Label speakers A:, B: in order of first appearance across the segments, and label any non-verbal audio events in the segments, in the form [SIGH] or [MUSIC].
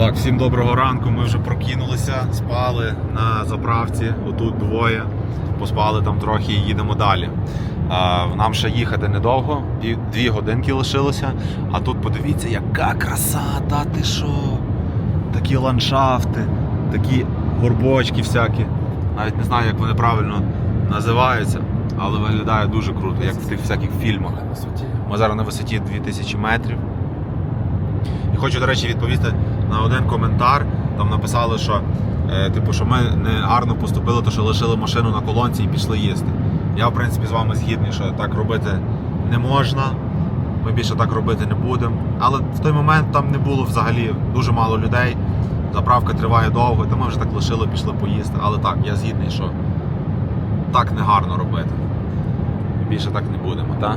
A: Так, всім доброго ранку. Ми вже прокинулися, спали на заправці. Отут двоє. Поспали там трохи і їдемо далі. Нам ще їхати недовго, дві, годинки лишилося. А тут подивіться, яка краса, та ти що? Такі ландшафти, такі горбочки всякі. Навіть не знаю, як вони правильно називаються, але виглядає дуже круто, як в тих всяких фільмах. Ми зараз на висоті 2000 метрів. І хочу, до речі, відповісти на один коментар. Там написали, що, е, типу, що ми не гарно поступили, то що лишили машину на колонці і пішли їсти. Я, в принципі, з вами згідний, що так робити не можна. Ми більше так робити не будемо. Але в той момент там не було взагалі дуже мало людей. Заправка триває довго, то ми вже так лишили, пішли поїсти. Але так, я згідний, що так не гарно робити. Більше так не будемо, так?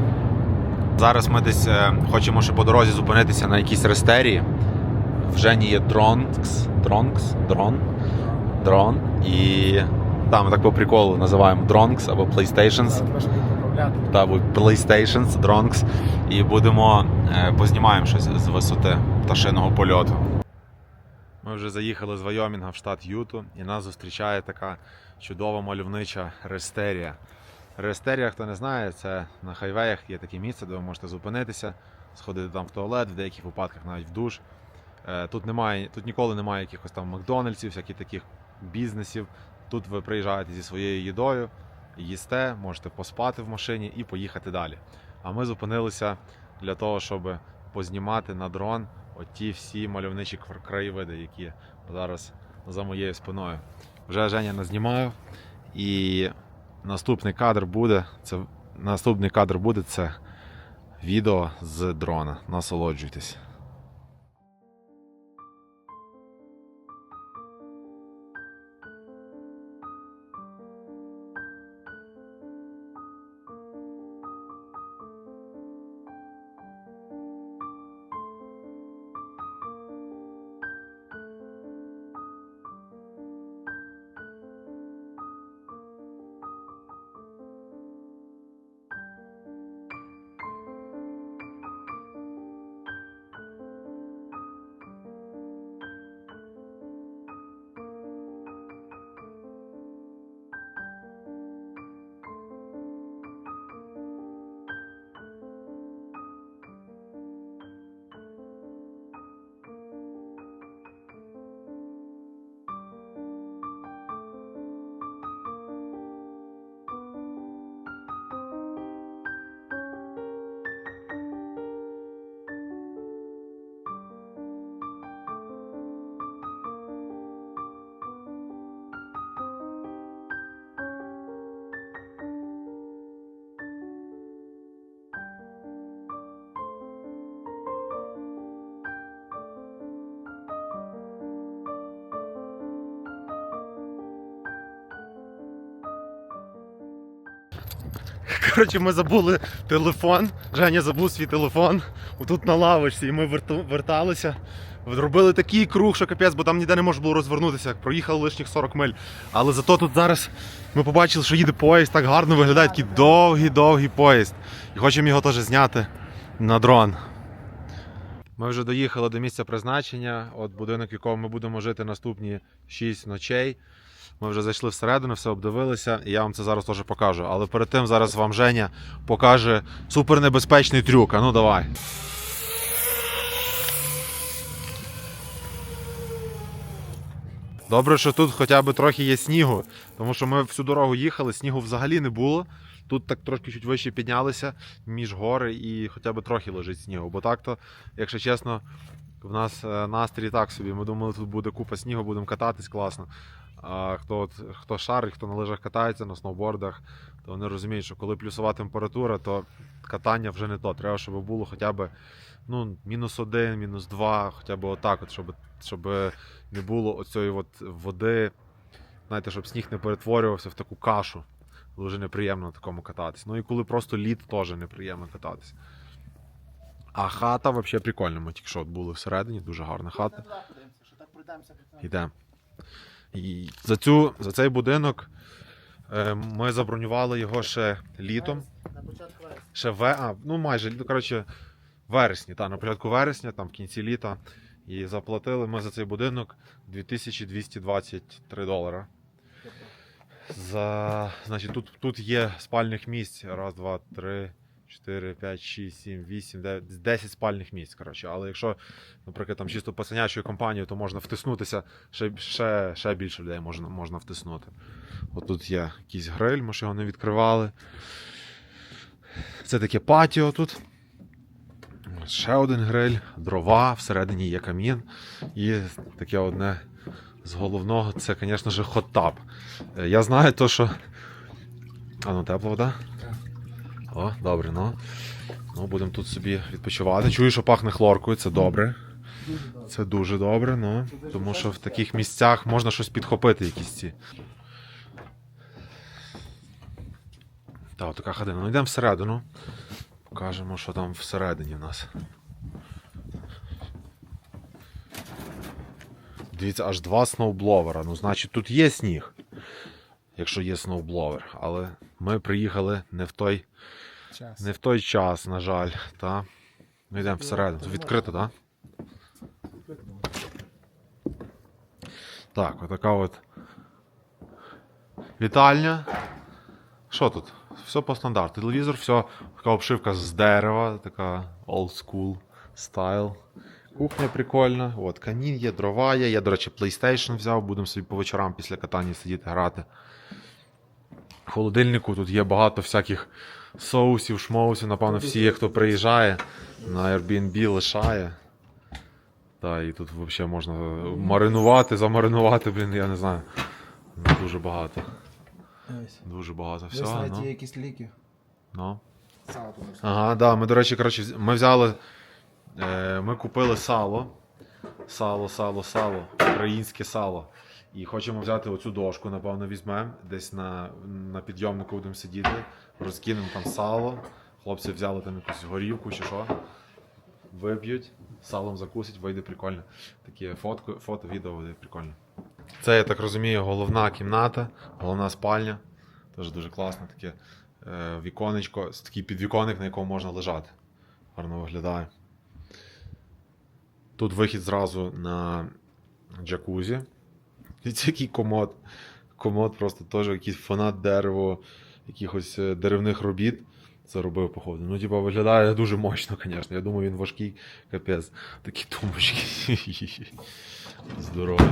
A: Зараз ми десь е, хочемо ще по дорозі зупинитися на якійсь рестерії. В Жені є Дронкс, Дронкс, Дрон, Дрон. І там ми так по приколу називаємо Дронкс або PlayStations. Та або PlayStations, Dronks. І будемо е, познімаємо щось з висоти пташиного польоту. Ми вже заїхали з Вайомінга в штат Юту, і нас зустрічає така чудова мальовнича рестерія. Рестерія, хто не знає, це на хайвеях є таке місце, де ви можете зупинитися, сходити там в туалет, в деяких випадках навіть в душ. Е, Тут немає, тут ніколи немає якихось там Макдональдсів, всяких таких бізнесів. Тут ви приїжджаєте зі своєю їдою, їсте, можете поспати в машині і поїхати далі. А ми зупинилися для того, щоб познімати на дрон оті всі мальовничі краєвиди, які зараз за моєю спиною. Вже Женя назнімав, і наступний кадр буде. Це наступний кадр буде це відео з дрона. Насолоджуйтесь. [LAUGHS] Коротше, ми забули телефон. Женя забув свій телефон. Отут на лавочці, і ми верталися. Робили такий круг, що капець, бо там ніде не можна було розвернутися. Проїхали лишніх 40 миль. Але зато тут зараз ми побачили, що їде поїзд, так гарно виглядає такий довгий-довгий поїзд. І хочемо його теж зняти на дрон. Ми вже доїхали до місця призначення, от будинок, в якому ми будемо жити наступні 6 ночей. Ми вже зайшли всередину, все обдивилися, і я вам це зараз теж покажу. Але перед тим зараз вам Женя покаже супернебезпечний трюк. А ну давай. Добре, що тут хоча б трохи є снігу, тому що ми всю дорогу їхали, снігу взагалі не було. Тут так трошки чуть вище піднялися між гори і хоча б трохи лежить снігу. Бо так-то, якщо чесно, в нас е, настрій так собі. Ми думали, тут буде купа снігу, будемо кататись класно. А хто, от, хто шарить, хто на лижах катається, на сноубордах, то вони розуміють, що коли плюсова температура, то катання вже не то. Треба, щоб було хоча б ну, мінус один, мінус два, хоча б отак, от, щоб, щоб не було оцієї от води. Знаєте, щоб сніг не перетворювався в таку кашу. Дуже неприємно на такому кататись. Ну і коли просто лід, теж неприємно кататись. А хата взагалі прикольна. Ми тільки що були всередині, дуже гарна хата. Йдемо. І за, цю, за цей будинок е, ми забронювали його ще літом.
B: На початку вересня.
A: Ще в, а, ну майже, ну, коротше, вересні, та, на початку вересня, там в кінці літа. І заплатили ми за цей будинок 2223 долара. За, значить, тут, тут є спальних місць. Раз, два, три, чотири, п'ять, шість, сім, вісім, дев'ять, десять спальних місць. Коротше. Але якщо, наприклад, там чисто пацанячою компанією, то можна втиснутися, ще, ще, ще більше людей можна, можна втиснути. От тут є якийсь гриль, ми ще його не відкривали. Це таке патіо тут. Ще один гриль, дрова, всередині є камін. І таке одне з головного це, звісно ж, хот-таб. Е, Я знаю то, що. А ну тепла вода? О, добре, ну. Ну, будемо тут собі відпочивати. Чую, що пахне хлоркою, це добре. Це дуже добре, ну. Тому що в таких місцях можна щось підхопити, якісь ці. Так, така хатина. Ну йдемо всередину. Покажемо, що там всередині в нас. Дивіться, аж два сноубловера. Ну, значить, тут є сніг, якщо є сноубловер. Але ми приїхали не в той,
B: Час.
A: не в той час, на жаль. Та. Ми йдемо всередину. Відкрито, так? Так, отака от вітальня. Що тут? Все по стандарту. Телевізор, все, така обшивка з дерева, така old school style. Кухня прикольна. От, камін є, дрова є. Я, до речі, PlayStation взяв, будемо собі по вечорам після катання сидіти грати. В холодильнику тут є багато всяких соусів, шмоусів. Напевно, всі, хто приїжджає на Airbnb, лишає. Так, і тут взагалі можна маринувати, замаринувати, блін, я не знаю. Дуже багато. Дуже багато всього.
B: навіть є
A: Ну,
B: якісь ліки.
A: ну. Ага, да, ми, до речі, коротше, ми взяли. Е, ми купили сало. Сало, сало, сало. Українське сало. І хочемо взяти оцю дошку, напевно, візьмемо. Десь на, на підйомнику будемо сидіти, розкинемо там сало. Хлопці взяли там якусь горівку чи що. Вип'ють, салом закусять, вийде прикольно. Таке фотко, фото, відео вийде прикольно. Це, я так розумію, головна кімната, головна спальня. Теж дуже класно таке е, віконечко, такий підвіконник, на якому можна лежати. Гарно виглядає. Тут вихід зразу на джакузі. Це який комод. Комод просто теж якийсь фанат дерево, якихось е, деревних робіт. Це робив, походу. Ну, типа, виглядає дуже мощно, звісно. Я думаю, він важкий, капець. Такі тумбочки. [LAUGHS] Здорово.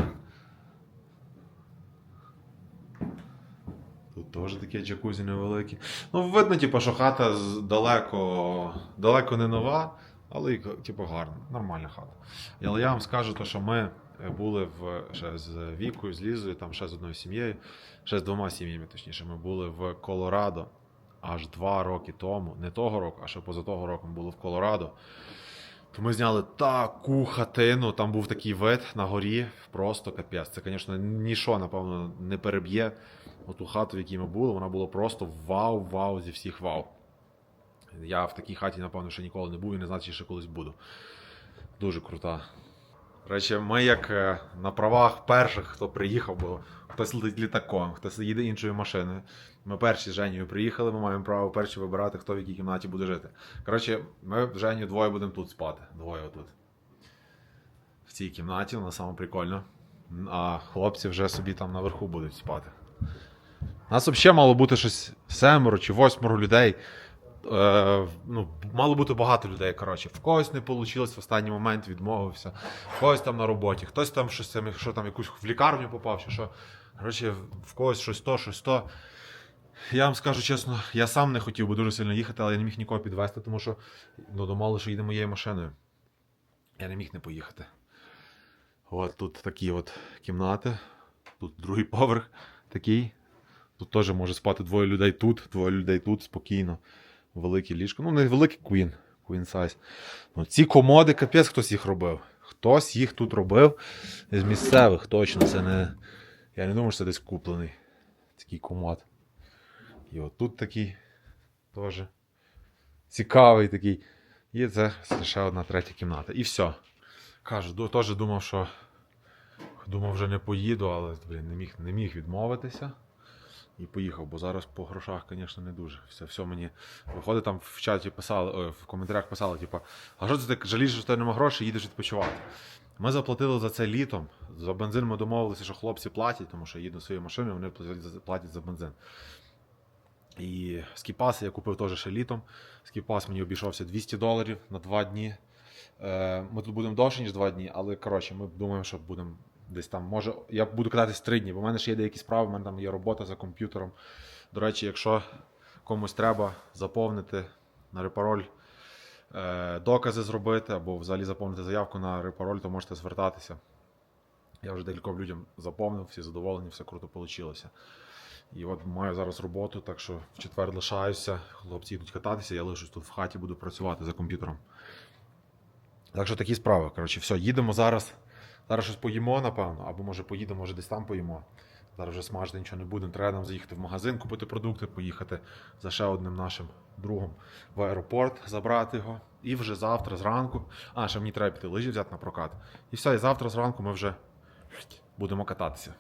A: Тут теж таке джакузі невелике. Ну, видно, типу, що хата далеко, далеко не нова, але типу, гарна, нормальна хата. Але я вам скажу, то, що ми е, були в, ще з Вікою, з Лізою, там ще з одною сім'єю, ще з двома сім'ями, точніше, ми були в Колорадо аж два роки тому, не того року, а ще поза того року ми були в Колорадо. То ми зняли таку хатину, там був такий вид на горі, просто капець. Це, звісно, нічого, напевно, не переб'є оту хату, в якій ми були, вона була просто вау-вау зі всіх вау. Я в такій хаті, напевно, ще ніколи не був і не знаю, чи ще колись буду. Дуже крута. Речі, ми як е, на правах перших, хто приїхав, бо хтось летить літаком, хтось їде іншою машиною. Ми перші з Женєю приїхали, ми маємо право перші вибирати, хто в якій кімнаті буде жити. Коротше, ми з Женю двоє будемо тут спати. Двоє отут. В цій кімнаті, вона саме прикольно. А хлопці вже собі там наверху будуть спати. У Нас взагалі мало бути щось семеро чи восьмеро людей. Е, ну, мало бути багато людей. Коротше, в когось не вийшло в останній момент, відмовився, в когось там на роботі, хтось там щось що там якусь в лікарню попав, чи що. Коротше, в когось щось то, щось то. Я вам скажу чесно, я сам не хотів би дуже сильно їхати, але я не міг нікого підвезти, тому що ну, думали, що їде моєю машиною. Я не міг не поїхати. От тут такі от кімнати. Тут другий поверх такий. Тут теж може спати двоє людей тут, двоє людей тут спокійно. Велике ліжко. Ну, не великий queen, queen size. Ну, ці комоди, капець, хтось їх робив. Хтось їх тут робив з місцевих, точно. Це не. Я не думаю, що це десь куплений. Такий комод. І от тут такий теж цікавий такий. І це ще одна третя кімната. І все. Кажу, теж думав, що. Думав, вже не поїду, але блін, не міг, не міг відмовитися. І поїхав, бо зараз по грошах, звісно, не дуже. Все, все мені виходить там в чаті писали, ой, в коментарях писали, типу, а що ти жалієш, що в тебе немає грошей, їдеш відпочивати. Ми заплатили за це літом. За бензин ми домовилися, що хлопці платять, тому що я їду своєю машиною, вони платять за- бензин. І скіпас я купив теж ще літом. Скіпас мені обійшовся 200 доларів на 2 дні. Е, Ми тут будемо довше, ніж 2 дні, але коротше, ми думаємо, що будемо десь там. Може, я буду кататись 3 дні, бо в мене ще є деякі справи, в мене там є робота за комп'ютером. До речі, якщо комусь треба заповнити на репароль е, докази зробити або взагалі заповнити заявку на репароль, то можете звертатися. Я вже декільком людям заповнив, всі задоволені, все круто вийшло. І от маю зараз роботу, так що в четвер лишаюся. Хлопці йдуть кататися, я лишусь тут в хаті, буду працювати за комп'ютером. Так що такі справи. Коротше, все, їдемо зараз. Зараз щось поїмо, напевно, або може поїдемо, може десь там поїмо. Зараз вже смажити нічого не буде. Треба нам заїхати в магазин, купити продукти, поїхати за ще одним нашим другом в аеропорт, забрати його. І вже завтра зранку. А, ще мені треба піти лижі взяти на прокат. І все, і завтра зранку ми вже будемо кататися.